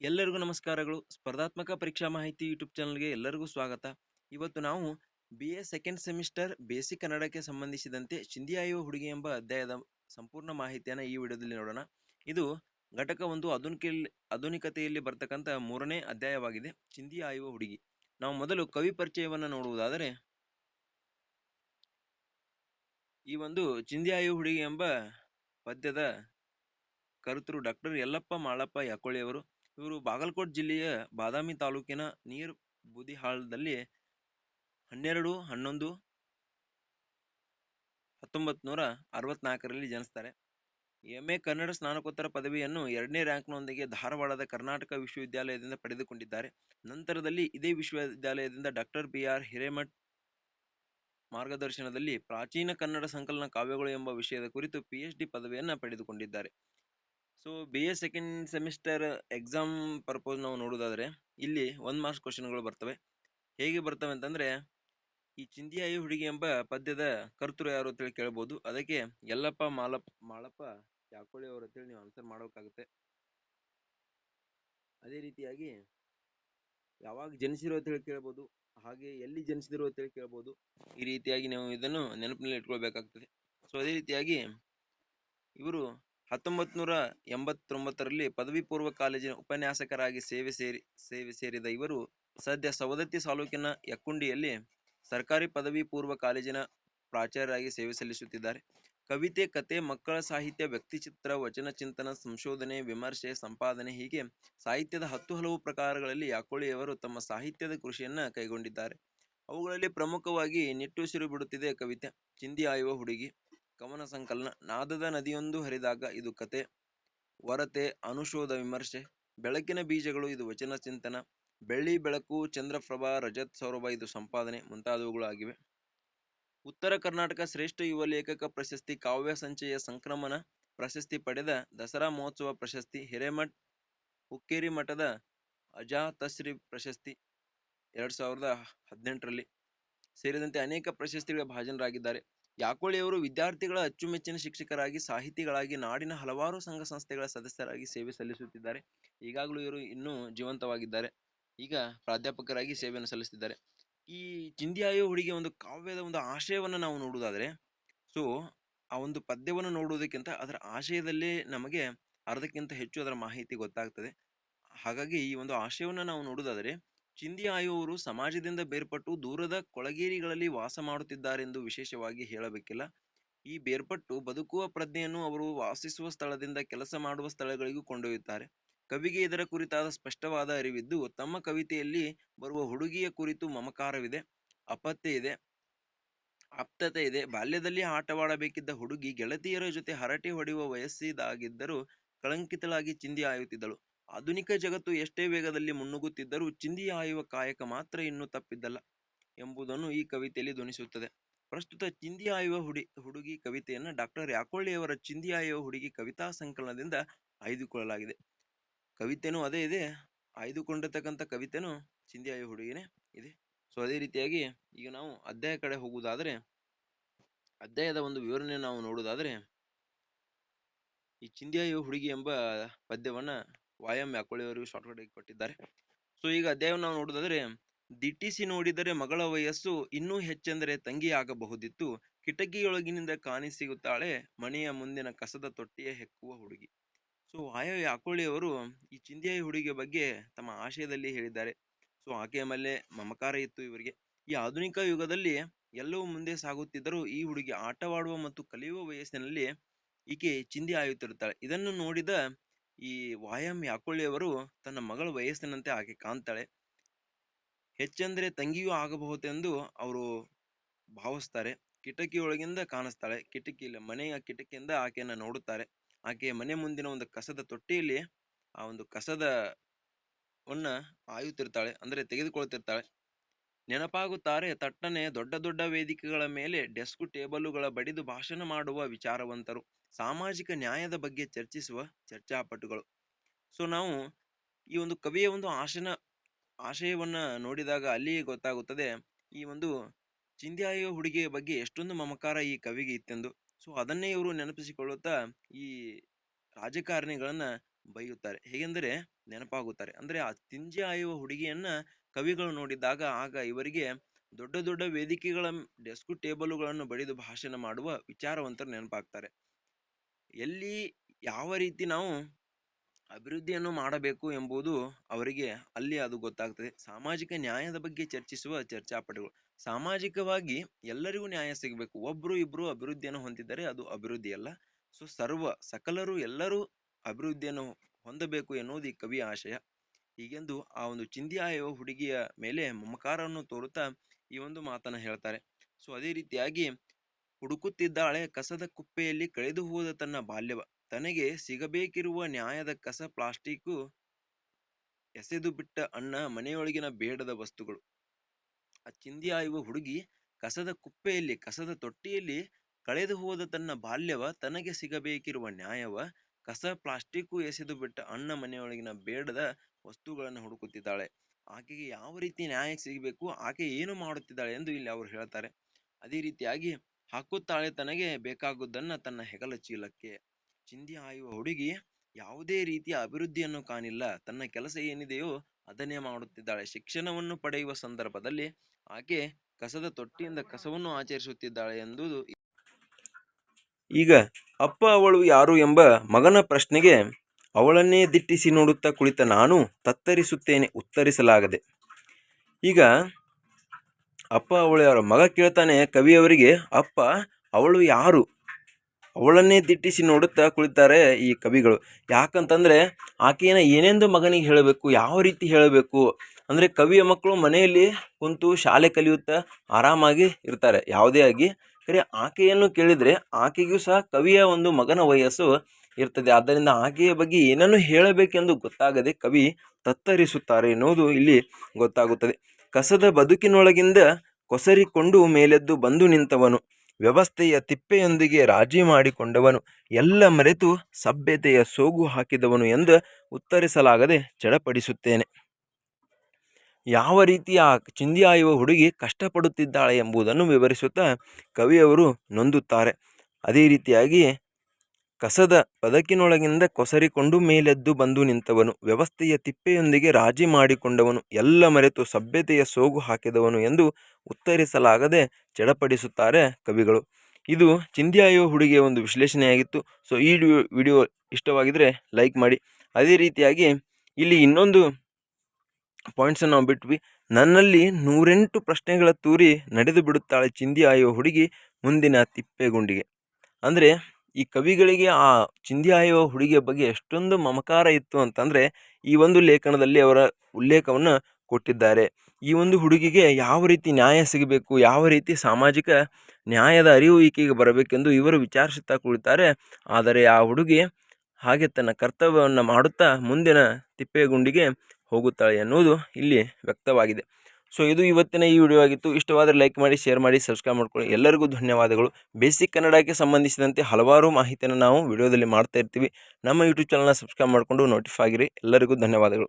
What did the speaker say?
ಎಲ್ಲರಿಗೂ ನಮಸ್ಕಾರಗಳು. ಸ್ಪರ್ಧಾತ್ಮಕ ಪರೀಕ್ಷಾ ಮಾಹಿತಿ ಯೂಟ್ಯೂಬ್ ಚಾನಲ್ಗೆ ಎಲ್ಲರಿಗೂ ಸ್ವಾಗತ. ಇವತ್ತು ನಾವು B A second semester basic ಕನ್ನಡಕ್ಕೆ ಸಂಬಂಧಿಸಿದಂತೆ ಚಿಂದಿಯಾಯುವ ಹುಡುಗಿ ಎಂಬ ಅಧ್ಯಾಯದ ಸಂಪೂರ್ಣ ಮಾಹಿತಿಯನ್ನು ಈ ವಿಡಿಯೋದಲ್ಲಿ ನೋಡೋಣ. ಇದು ಘಟಕ ಒಂದು ಆಧುನಿಕ ಆಧುನಿಕತೆಯಲ್ಲಿ ಬರ್ತಕ್ಕಂಥ ಮೂರನೇ ಅಧ್ಯಾಯವಾಗಿದೆ ಚಿಂದಿ ಆಯುವ ಹುಡುಗಿ. ನಾವು ಮೊದಲು ಕವಿ ಪರಿಚಯವನ್ನು ನೋಡುವುದಾದರೆ, ಈ ಒಂದು ಚಿಂದಿಯಾಯುವ ಹುಡುಗಿ ಎಂಬ ಪದ್ಯದ ಕರ್ತೃ ಡಾಕ್ಟರ್ ಯಲ್ಲಪ್ಪ ಮಾಳಪ್ಪ ಯಾಕೋಳಿಯವರು ಇವರು ಬಾಗಲಕೋಟ್ ಜಿಲ್ಲೆಯ ಬಾದಾಮಿ ತಾಲೂಕಿನ ನೀರ್ ಬೂದಿಹಾಳದಲ್ಲಿ ಹನ್ನೆರಡು, ಹನ್ನೊಂದು ಹತ್ತೊಂಬತ್ ನೂರ ಅರವತ್ನಾಲ್ಕರಲ್ಲಿ ಜನಿಸ್ತಾರೆ. ಎಂ ಎ ಕನ್ನಡ ಸ್ನಾತಕೋತ್ತರ ಪದವಿಯನ್ನು ಎರಡನೇ ರ್ಯಾಂಕ್ನೊಂದಿಗೆ ಧಾರವಾಡದ ಕರ್ನಾಟಕ ವಿಶ್ವವಿದ್ಯಾಲಯದಿಂದ ಪಡೆದುಕೊಂಡಿದ್ದಾರೆ. ನಂತರದಲ್ಲಿ ಇದೇ ವಿಶ್ವವಿದ್ಯಾಲಯದಿಂದ ಡಾಕ್ಟರ್ ಬಿ ಆರ್ ಹಿರೇಮಠ್ ಮಾರ್ಗದರ್ಶನದಲ್ಲಿ ಪ್ರಾಚೀನ ಕನ್ನಡ ಸಂಕಲನ ಕಾವ್ಯಗಳು ಎಂಬ ವಿಷಯದ ಕುರಿತು ಪಿಎಚ್ಡಿ ಪದವಿಯನ್ನು ಪಡೆದುಕೊಂಡಿದ್ದಾರೆ. So B A second semester exam purpose ನಾವು ನೋಡೋದಾದ್ರೆ, ಇಲ್ಲಿ ಒಂದು ಮಾರ್ಕ್ಸ್ ಕ್ವಶನ್ಗಳು ಬರ್ತವೆ. ಹೇಗೆ ಬರ್ತವೆ ಅಂತಂದ್ರೆ, ಈ ಚಿಂದಿಯಾಯಿ ಹುಡುಗಿ ಎಂಬ ಪದ್ಯದ ಕರ್ತೃ ಯಾರು ಅಂತೇಳಿ ಕೇಳ್ಬೋದು. ಅದಕ್ಕೆ ಯಲ್ಲಪ್ಪ ಮಾಲಪ್ಪ ಮಾಳಪ್ಪ, ಯಾಕೋಳಿ ಅವ್ರ ಅಂತೇಳಿ ನೀವು ಆನ್ಸರ್ ಮಾಡಬೇಕಾಗುತ್ತೆ. ಅದೇ ರೀತಿಯಾಗಿ ಯಾವಾಗ ಜನಿಸಿರೋ ಅಂತ ಹೇಳಿ ಕೇಳ್ಬೋದು, ಹಾಗೆ ಎಲ್ಲಿ ಜನಿಸಿದ್ರು ಅಂತ ಹೇಳಿ ಕೇಳ್ಬೋದು. ಈ ರೀತಿಯಾಗಿ ನೀವು ಇದನ್ನು ನೆನಪಿನಲ್ಲಿ ಇಟ್ಕೊಳ್ಬೇಕಾಗ್ತದೆ. ಸೊ ಅದೇ ರೀತಿಯಾಗಿ ಇವರು ಹತ್ತೊಂಬತ್ ನೂರ ಎಂಬತ್ತೊಂಬತ್ತರಲ್ಲಿ ಪದವಿ ಪೂರ್ವ ಕಾಲೇಜಿನ ಉಪನ್ಯಾಸಕರಾಗಿ ಸೇವೆ ಸೇರಿ, ಸೇವೆ ಸೇರಿದ ಇವರು ಸದ್ಯ ಸವದತ್ತಿ ತಾಲೂಕಿನ ಯಕ್ಕುಂಡಿಯಲ್ಲಿ ಸರ್ಕಾರಿ ಪದವಿ ಪೂರ್ವ ಕಾಲೇಜಿನ ಪ್ರಾಚಾರ್ಯರಾಗಿ ಸೇವೆ ಸಲ್ಲಿಸುತ್ತಿದ್ದಾರೆ. ಕವಿತೆ, ಕತೆ, ಮಕ್ಕಳ ಸಾಹಿತ್ಯ, ವ್ಯಕ್ತಿಚಿತ್ರ, ವಚನ ಚಿಂತನ, ಸಂಶೋಧನೆ, ವಿಮರ್ಶೆ, ಸಂಪಾದನೆ ಹೀಗೆ ಸಾಹಿತ್ಯದ ಹತ್ತು ಹಲವು ಪ್ರಕಾರಗಳಲ್ಲಿ ಯಾಕೋಳಿಯವರು ತಮ್ಮ ಸಾಹಿತ್ಯದ ಕೃಷಿಯನ್ನ ಕೈಗೊಂಡಿದ್ದಾರೆ. ಅವುಗಳಲ್ಲಿ ಪ್ರಮುಖವಾಗಿ ನಿಟ್ಟುಸಿರು ಬಿಡುತ್ತಿದೆ ಕವಿತೆ. ಚಿಂದಿ ಆಯುವ ಹುಡುಗಿ. ಕವನ ಸಂಕಲನ. ನಾದದ ನದಿಯೊಂದು ಹರಿದಾಗ ಇದು ಕತೆ, ವರತೆ ಅನುಶೋಧ ವಿಮರ್ಶೆ. ಬೆಳಕಿನ ಬೀಜಗಳು ಇದು ವಚನ ಚಿಂತನ. ಬೆಳ್ಳಿ ಬೆಳಕು, ಚಂದ್ರಪ್ರಭಾ, ರಜತ್ ಸೌರಭ ಇದು ಸಂಪಾದನೆ ಮುಂತಾದವುಗಳು ಆಗಿವೆ. ಉತ್ತರ ಕರ್ನಾಟಕ ಶ್ರೇಷ್ಠ ಯುವ ಲೇಖಕ ಪ್ರಶಸ್ತಿ ಕಾವ್ಯ ಸಂಚಯ ಸಂಕ್ರಮಣ ಪ್ರಶಸ್ತಿ ಪಡೆದ ದಸರಾ ಮಹೋತ್ಸವ ಪ್ರಶಸ್ತಿ ಹಿರೇಮಠ್, ಹುಕ್ಕೇರಿ ಮಠದ ಅಜಾತಶ್ರೀ ಪ್ರಶಸ್ತಿ ಎರಡ್ ಸಾವಿರದ ಹದಿನೆಂಟರಲ್ಲಿ ಸೇರಿದಂತೆ ಅನೇಕ ಪ್ರಶಸ್ತಿಗಳ ಭಾಜನರಾಗಿದ್ದಾರೆ. ಯಾಕೋಳಿಯವರು ವಿದ್ಯಾರ್ಥಿಗಳ ಅಚ್ಚುಮೆಚ್ಚಿನ ಶಿಕ್ಷಕರಾಗಿ, ಸಾಹಿತಿಗಳಾಗಿ, ನಾಡಿನ ಹಲವಾರು ಸಂಘ ಸಂಸ್ಥೆಗಳ ಸದಸ್ಯರಾಗಿ ಸೇವೆ ಸಲ್ಲಿಸುತ್ತಿದ್ದಾರೆ. ಈಗಾಗಲೂ ಇವರು ಇನ್ನೂ ಜೀವಂತವಾಗಿದ್ದಾರೆ. ಈಗ ಪ್ರಾಧ್ಯಾಪಕರಾಗಿ ಸೇವೆಯನ್ನು ಸಲ್ಲಿಸುತ್ತಿದ್ದಾರೆ. ಈ ಚಿಂದಿಯಾಯು ಹುಡುಗಿ ಒಂದು ಕಾವ್ಯದ ಒಂದು ಆಶಯವನ್ನು ನಾವು ನೋಡುವುದಾದ್ರೆ, ಸೊ, ಆ ಒಂದು ಪದ್ಯವನ್ನು ನೋಡುವುದಕ್ಕಿಂತ ಅದರ ಆಶಯದಲ್ಲೇ ನಮಗೆ ಅರ್ಧಕ್ಕಿಂತ ಹೆಚ್ಚು ಅದರ ಮಾಹಿತಿ ಗೊತ್ತಾಗ್ತದೆ. ಹಾಗಾಗಿ ಈ ಒಂದು ಆಶಯವನ್ನು ನಾವು ನೋಡುವುದಾದರೆ ಚಿಂದಿ ಆಯುವವರು ಸಮಾಜದಿಂದ ಬೇರ್ಪಟ್ಟು ದೂರದ ಕೊಳಗೇರಿಗಳಲ್ಲಿ ವಾಸ ಮಾಡುತ್ತಿದ್ದಾರೆಂದು ವಿಶೇಷವಾಗಿ ಹೇಳಬೇಕಿಲ್ಲ. ಈ ಬೇರ್ಪಟ್ಟು ಬದುಕುವ ಪ್ರಜ್ಞೆಯನ್ನು ಅವರು ವಾಸಿಸುವ ಸ್ಥಳದಿಂದ ಕೆಲಸ ಮಾಡುವ ಸ್ಥಳಗಳಿಗೂ ಕೊಂಡೊಯ್ಯುತ್ತಾರೆ. ಕವಿಗೆ ಇದರ ಕುರಿತಾದ ಸ್ಪಷ್ಟವಾದ ಅರಿವಿದ್ದು, ತಮ್ಮ ಕವಿತೆಯಲ್ಲಿ ಬರುವ ಹುಡುಗಿಯ ಕುರಿತು ಮಮಕಾರವಿದೆ ಅಪತ್ಯ ಇದೆ, ಆಪ್ತತೆ ಇದೆ. ಬಾಲ್ಯದಲ್ಲಿ ಆಟವಾಡಬೇಕಿದ್ದ ಹುಡುಗಿ ಗೆಳತಿಯರ ಜೊತೆ ಹರಟೆ ಹೊಡೆಯುವ ವಯಸ್ಸಿದಾಗಿದ್ದರೂ ಕಳಂಕಿತಳಾಗಿ ಚಿಂದಿ ಆಯುತ್ತಿದ್ದಳು. ಆಧುನಿಕ ಜಗತ್ತು ಎಷ್ಟೇ ವೇಗದಲ್ಲಿ ಮುನ್ನುಗ್ಗುತ್ತಿದ್ದರೂ ಚಿಂದಿ ಆಯುವ ಕಾಯಕ ಮಾತ್ರ ಇನ್ನೂ ತಪ್ಪಿದ್ದಲ್ಲ ಎಂಬುದನ್ನು ಈ ಕವಿತೆಯಲ್ಲಿ ಧ್ವನಿಸುತ್ತದೆ. ಪ್ರಸ್ತುತ ಚಿಂದಿ ಆಯುವ ಹುಡಿ, ಹುಡುಗಿ ಕವಿತೆಯನ್ನು ಡಾಕ್ಟರ್ ಯಾಕೊಳ್ಳಿಯವರ ಚಿಂದಿ ಆಯುವ ಹುಡುಗಿ ಕವಿತಾ ಸಂಕಲನದಿಂದ ಆಯ್ದುಕೊಳ್ಳಲಾಗಿದೆ. ಕವಿತೆನೂ ಅದೇ ಇದೆ. ಆಯ್ದುಕೊಂಡಿರ್ತಕ್ಕಂಥ ಕವಿತೆನೂ ಚಿಂದಿ ಆಯುವ ಹುಡುಗಿನೇ ಇದೆ. ಸೊ ಅದೇ ರೀತಿಯಾಗಿ ಈಗ ನಾವು ಅಧ್ಯಾಯ ಕಡೆ ಹೋಗುವುದಾದರೆ, ಅಧ್ಯಾಯದ ಒಂದು ವಿವರಣೆ ನಾವು ನೋಡುವುದಾದರೆ, ಈ ಚಿಂದಿಯಾಯುವ ಹುಡುಗಿ ಎಂಬ ಪದ್ಯವನ್ನ ವಾಯಂ ಯಾಕೋಳಿಯವರು ಶಾರ್ಟ್ಕಟ್ ಆಗಿ ಕೊಟ್ಟಿದ್ದಾರೆ. ಸೊ ಈಗ ಅಧ್ಯಾಯವನ್ನು ನಾವು ನೋಡೋದಾದ್ರೆ ದಿಟ್ಟಿಸಿ ನೋಡಿದರೆ ಮಗಳ ವಯಸ್ಸು ಇನ್ನೂ ಹೆಚ್ಚೆಂದರೆ ತಂಗಿ ಆಗಬಹುದಿತ್ತು. ಕಿಟಕಿಯೊಳಗಿನಿಂದ ಕಾಣಿಸಿಗುತ್ತಾಳೆ ಮನೆಯ ಮುಂದಿನ ಕಸದ ತೊಟ್ಟಿಯ ಹೆಕ್ಕುವ ಹುಡುಗಿ. ಸೊ ವಾಯ ಯಾಕೊಳ್ಳಿಯವರು ಈ ಚಿಂದಿಯಾಯಿ ಹುಡುಗಿಯ ಬಗ್ಗೆ ತಮ್ಮ ಆಶಯದಲ್ಲಿ ಹೇಳಿದ್ದಾರೆ. ಸೊ ಆಕೆಯ ಮೇಲೆ ಮಮಕಾರ ಇತ್ತು ಇವರಿಗೆ. ಈ ಆಧುನಿಕ ಯುಗದಲ್ಲಿ ಎಲ್ಲವೂ ಮುಂದೆ ಸಾಗುತ್ತಿದ್ದರೂ ಈ ಹುಡುಗಿ ಆಟವಾಡುವ ಮತ್ತು ಕಲಿಯುವ ವಯಸ್ಸಿನಲ್ಲಿ ಈಕೆ ಚಿಂದಿ ಆಯುತ್ತಿರುತ್ತಾಳೆ. ಇದನ್ನು ನೋಡಿದ ಈ ವಾಯಂ ಯಾಕೊಳ್ಳಿಯವರು ತನ್ನ ಮಗಳ ವಯಸ್ಸಿನಂತೆ ಆಕೆ ಕಾಣ್ತಾಳೆ. ಹೆಚ್ಚೆಂದರೆ ತಂಗಿಯೂ ಆಗಬಹುದೆಂದು ಅವರು ಭಾವಿಸ್ತಾರೆ. ಕಿಟಕಿಯೊಳಗಿಂದ ಕಾಣಿಸ್ತಾಳೆ. ಕಿಟಕಿಯಲ್ಲಿ ಮನೆಯ ಕಿಟಕಿಯಿಂದ ಆಕೆಯನ್ನ ನೋಡುತ್ತಾರೆ. ಆಕೆಯ ಮನೆ ಮುಂದಿನ ಒಂದು ಕಸದ ತೊಟ್ಟಿಯಲ್ಲಿ ಆ ಒಂದು ಕಸದ ವನ್ನ ಆಯುತ್ತಿರ್ತಾಳೆ, ಅಂದ್ರೆ ತೆಗೆದುಕೊಳ್ತಿರ್ತಾಳೆ. ನೆನಪಾಗುತ್ತಾರೆ, ತಟ್ಟನೆ ದೊಡ್ಡ ದೊಡ್ಡ ವೇದಿಕೆಗಳ ಮೇಲೆ ಡೆಸ್ಕ್ ಟೇಬಲ್ಲುಗಳ ಬಡಿದು ಭಾಷಣ ಮಾಡುವ ವಿಚಾರವಂತರು, ಸಾಮಾಜಿಕ ನ್ಯಾಯದ ಬಗ್ಗೆ ಚರ್ಚಿಸುವ ಚರ್ಚಾಪಟುಗಳು. ಸೊ ನಾವು ಈ ಒಂದು ಕವಿಯ ಒಂದು ಆಶನ, ಆಶಯವನ್ನ ನೋಡಿದಾಗ ಅಲ್ಲಿಯೇ ಗೊತ್ತಾಗುತ್ತದೆ, ಈ ಒಂದು ಚಿಂದ್ಯಾಯ ಹುಡುಗಿಯ ಬಗ್ಗೆ ಎಷ್ಟೊಂದು ಮಮಕಾರ ಈ ಕವಿಗೆ ಇತ್ತೆಂದು. ಸೊ ಅದನ್ನೇ ಇವರು ನೆನಪಿಸಿಕೊಳ್ಳುತ್ತಾ ಈ ರಾಜಕಾರಣಿಗಳನ್ನ ಬೈಯುತ್ತಾರೆ. ಹೇಗೆಂದರೆ ನೆನಪಾಗುತ್ತಾರೆ. ಅಂದ್ರೆ ಆ ತಿಂಜಿ ಆಯುವ ಹುಡುಗಿಯನ್ನ ಕವಿಗಳು ನೋಡಿದಾಗ ಆಗ ಇವರಿಗೆ ದೊಡ್ಡ ದೊಡ್ಡ ವೇದಿಕೆಗಳ ಡೆಸ್ಕ್ ಟೇಬಲುಗಳನ್ನು ಬಡಿದು ಭಾಷಣ ಮಾಡುವ ವಿಚಾರವಂತರು ನೆನಪಾಗ್ತಾರೆ. ಎಲ್ಲಿ ಯಾವ ರೀತಿ ನಾವು ಅಭಿವೃದ್ಧಿಯನ್ನು ಮಾಡಬೇಕು ಎಂಬುದು ಅವರಿಗೆ ಅಲ್ಲಿ ಅದು ಗೊತ್ತಾಗ್ತದೆ. ಸಾಮಾಜಿಕ ನ್ಯಾಯದ ಬಗ್ಗೆ ಚರ್ಚಿಸುವ ಚರ್ಚಾಪಟುಗಳು. ಸಾಮಾಜಿಕವಾಗಿ ಎಲ್ಲರಿಗೂ ನ್ಯಾಯ ಸಿಗಬೇಕು. ಒಬ್ರು ಇಬ್ರು ಅಭಿವೃದ್ಧಿಯನ್ನು ಹೊಂದಿದ್ದರೆ ಅದು ಅಭಿವೃದ್ಧಿ ಅಲ್ಲ ಸೊ, ಸರ್ವ, ಸಕಲರು ಎಲ್ಲರೂ ಅಭಿವೃದ್ಧಿಯನ್ನು ಹೊಂದಬೇಕು ಎನ್ನುವುದು ಈ ಕವಿಯ ಆಶಯ. ಹೀಗೆಂದು ಆ ಒಂದು ಚಿಂದಿ ಆಯುವ ಹುಡುಗಿಯ ಮೇಲೆ ಮಮಕಾರವನ್ನು ತೋರುತ್ತಾ ಈ ಒಂದು ಮಾತನ್ನ ಹೇಳ್ತಾರೆ. ಸೊ ಅದೇ ರೀತಿಯಾಗಿ ಹುಡುಕುತ್ತಿದ್ದಾಳೆ ಕಸದ ಕುಪ್ಪೆಯಲ್ಲಿ ಕಳೆದು ಹೋದ ತನ್ನ ಬಾಲ್ಯವ. ತನಗೆ ಸಿಗಬೇಕಿರುವ ನ್ಯಾಯದ ಕಸ ಪ್ಲಾಸ್ಟಿಕ್ ಎಸೆದು ಬಿಟ್ಟ ಅಣ್ಣ ಮನೆಯೊಳಗಿನ ಬೇಡದ ವಸ್ತುಗಳು. ಆ ಚಿಂದಿ ಆಯುವ ಹುಡುಗಿ ಕಸದ ಕುಪ್ಪೆಯಲ್ಲಿ, ಕಸದ ತೊಟ್ಟಿಯಲ್ಲಿ ಕಳೆದು ಹೋದ ತನ್ನ ಬಾಲ್ಯವ ತನಗೆ ಸಿಗಬೇಕಿರುವ ನ್ಯಾಯವ ಕಸ ಪ್ಲಾಸ್ಟಿಕ್ಕು ಎಸೆದು ಬಿಟ್ಟ ಅಣ್ಣ ಮನೆಯೊಳಗಿನ ಬೇಡದ ವಸ್ತುಗಳನ್ನು ಹುಡುಕುತ್ತಿದ್ದಾಳೆ. ಆಕೆಗೆ ಯಾವ ರೀತಿ ನ್ಯಾಯ ಸಿಗಬೇಕು, ಆಕೆ ಏನು ಮಾಡುತ್ತಿದ್ದಾಳೆ ಎಂದು ಇಲ್ಲಿ ಅವರು ಹೇಳ್ತಾರೆ. ಅದೇ ರೀತಿಯಾಗಿ ಹಾಕುತ್ತಾಳೆ ತನಗೆ ಬೇಕಾಗುದನ್ನ ತನ್ನ ಹೆಗಲ ಚೀಲಕ್ಕೆ. ಚಿಂದಿ ಆಯುವ ಹುಡುಗಿ ಯಾವುದೇ ರೀತಿಯ ಅಭಿವೃದ್ಧಿಯನ್ನು ಕಾಣಿಲ್ಲ. ತನ್ನ ಕೆಲಸ ಏನಿದೆಯೋ ಅದನ್ನೇ ಮಾಡುತ್ತಿದ್ದಾಳೆ. ಶಿಕ್ಷಣವನ್ನು ಪಡೆಯುವ ಸಂದರ್ಭದಲ್ಲಿ ಆಕೆ ಕಸದ ತೊಟ್ಟಿಯಿಂದ ಕಸವನ್ನು ಆಚರಿಸುತ್ತಿದ್ದಾಳೆ ಎಂದು ಈಗ ಅಪ್ಪ ಅವಳು ಯಾರು ಎಂಬ ಮಗನ ಪ್ರಶ್ನೆಗೆ ಅವಳನ್ನೇ ದಿಟ್ಟಿಸಿ ನೋಡುತ್ತಾ ಕುಳಿತ ನಾನು ತತ್ತರಿಸುತ್ತೇನೆ, ಉತ್ತರಿಸಲಾಗದೆ. ಈಗ ಅಪ್ಪ ಅವಳ ಮಗ ಕೇಳ್ತಾನೆ ಕವಿಯವರಿಗೆ ಅಪ್ಪ, ಅವಳು ಯಾರು? ಅವಳನ್ನೇ ದಿಟ್ಟಿಸಿ ನೋಡುತ್ತಾ ಕುಳಿತಾರೆ ಈ ಕವಿಗಳು. ಯಾಕಂತಂದರೆ, ಆಕೆಯನ್ನು ಏನೆಂದು ಮಗನಿಗೆ ಹೇಳಬೇಕು, ಯಾವ ರೀತಿ ಹೇಳಬೇಕು? ಅಂದರೆ ಕವಿಯ ಮಕ್ಕಳು ಮನೆಯಲ್ಲಿ ಕುಂತು ಶಾಲೆ ಕಲಿಯುತ್ತಾ ಆರಾಮಾಗಿ ಇರ್ತಾರೆ. ಯಾವುದೇ ಆಗಿ ಖರೆ ಆಕೆಯನ್ನು ಕೇಳಿದರೆ ಆಕೆಗೂ ಸಹ ಕವಿಯ ಒಂದು ಮಗನ ವಯಸ್ಸು ಇರ್ತದೆ. ಆದ್ದರಿಂದ ಆಕೆಯ ಬಗ್ಗೆ ಏನನ್ನು ಹೇಳಬೇಕೆಂದು ಗೊತ್ತಾಗದೆ ಕವಿ ತತ್ತರಿಸುತ್ತಾರೆ ಎನ್ನುವುದು ಇಲ್ಲಿ ಗೊತ್ತಾಗುತ್ತದೆ. ಕಸದ ಬದುಕಿನೊಳಗಿಂದ ಕೊಸರಿಕೊಂಡು ಮೇಲೆದ್ದು ಬಂದು ನಿಂತವನು. ವ್ಯವಸ್ಥೆಯ ತಿಪ್ಪೆಯೊಂದಿಗೆ ರಾಜಿ ಮಾಡಿಕೊಂಡವನು. ಎಲ್ಲ ಮರೆತು ಸಭ್ಯತೆಯ ಸೋಗು ಹಾಕಿದವನು ಎಂದು ಉತ್ತರಿಸಲಾಗದೆ ಚಡಪಡಿಸುತ್ತೇನೆ ಯಾವ ರೀತಿಯ ಚಿಂದಿ ಆಯುವ ಹುಡುಗಿ ಕಷ್ಟಪಡುತ್ತಿದ್ದಾಳೆ ಎಂಬುದನ್ನು ವಿವರಿಸುತ್ತಾ ಕವಿಯವರು ನೊಂದುತ್ತಾರೆ. ಅದೇ ರೀತಿಯಾಗಿ ಕಸದ ಬದಕಿನೊಳಗಿಂದ ಕೊಸರಿಕೊಂಡು ಮೇಲೆದ್ದು ಬಂದು ನಿಂತವನು, ವ್ಯವಸ್ಥೆಯ ತಿಪ್ಪೆಯೊಂದಿಗೆ ರಾಜಿ ಮಾಡಿಕೊಂಡವನು, ಎಲ್ಲ ಮರೆತು ಸಭ್ಯತೆಯ ಸೋಗು ಹಾಕಿದವನು ಎಂದು ಉತ್ತರಿಸಲಾಗದೆ ಚಡಪಡಿಸುತ್ತಾರೆ ಕವಿಗಳು. ಇದು ಚಿಂದಿಯಾಯುವ ಹುಡುಗಿಯ ಒಂದು ವಿಶ್ಲೇಷಣೆಯಾಗಿತ್ತು. ಸೊ, ಈ ವಿಡಿಯೋ ಇಷ್ಟವಾಗಿದ್ದರೆ ಲೈಕ್ ಮಾಡಿ. ಅದೇ ರೀತಿಯಾಗಿ ಇಲ್ಲಿ ಇನ್ನೊಂದು ಪಾಯಿಂಟ್ಸನ್ನು ನಾವು ಬಿಟ್ವಿ. ನನ್ನಲ್ಲಿ ನೂರೆಂಟು ಪ್ರಶ್ನೆಗಳ ತೂರಿ ನಡೆದು ಬಿಡುತ್ತಾಳೆ ಚಿಂದಿ ಆಯುವ ಹುಡುಗಿ ಮುಂದಿನ ತಿಪ್ಪೆಗುಂಡಿಗೆ. ಅಂದರೆ, ಈ ಕವಿಗಳಿಗೆ ಆ ಚಿಂದಿ ಆಯುವ ಹುಡುಗಿಯ ಬಗ್ಗೆ ಎಷ್ಟೊಂದು ಮಮಕಾರ ಇತ್ತು ಅಂತಂದರೆ, ಈ ಒಂದು ಲೇಖನದಲ್ಲಿ ಅವರ ಉಲ್ಲೇಖವನ್ನು ಕೊಟ್ಟಿದ್ದಾರೆ. ಈ ಒಂದು ಹುಡುಗಿಗೆ ಯಾವ ರೀತಿ ನ್ಯಾಯ ಸಿಗಬೇಕು, ಯಾವ ರೀತಿ ಸಾಮಾಜಿಕ ನ್ಯಾಯದ ಅರಿವು ಈಕೆಗೆ ಬರಬೇಕೆಂದು ಇವರು ವಿಚಾರಿಸುತ್ತಾ ಕುಳಿತಾರೆ. ಆದರೆ ಆ ಹುಡುಗಿ ಹಾಗೆ ತನ್ನ ಕರ್ತವ್ಯವನ್ನು ಮಾಡುತ್ತಾ ಮುಂದಿನ ತಿಪ್ಪೆಗುಂಡಿಗೆ ಹೋಗುತ್ತಾಳೆ ಎನ್ನುವುದು ಇಲ್ಲಿ ವ್ಯಕ್ತವಾಗಿದೆ. ಸೊ ಇದು ಇವತ್ತಿನ ಈ ವಿಡಿಯೋ ಆಗಿತ್ತು. ಇಷ್ಟವಾದರೆ ಲೈಕ್ ಮಾಡಿ ಶೇರ್ ಮಾಡಿ ಸಬ್ಸ್ಕ್ರೈಬ್ ಮಾಡ್ಕೊಳ್ಳಿ. ಎಲ್ಲರಿಗೂ ಧನ್ಯವಾದಗಳು. ಬೇಸಿಕ್ ಕನ್ನಡಕ್ಕೆ ಸಂಬಂಧಿಸಿದಂತೆ ಹಲವಾರು ಮಾಹಿತಿಯನ್ನು ನಾವು ವಿಡಿಯೋದಲ್ಲಿ ಮಾಡ್ತಾ ಇರ್ತೀವಿ. ನಮ್ಮ ಯೂಟ್ಯೂಬ್ ಚಾನಲ್ನ ಸಬ್ಸ್ಕ್ರೈಬ್ ಮಾಡಿಕೊಂಡು ನೋಟಿಫೈ ಆಗಿರಿ. ಎಲ್ಲರಿಗೂ ಧನ್ಯವಾದಗಳು.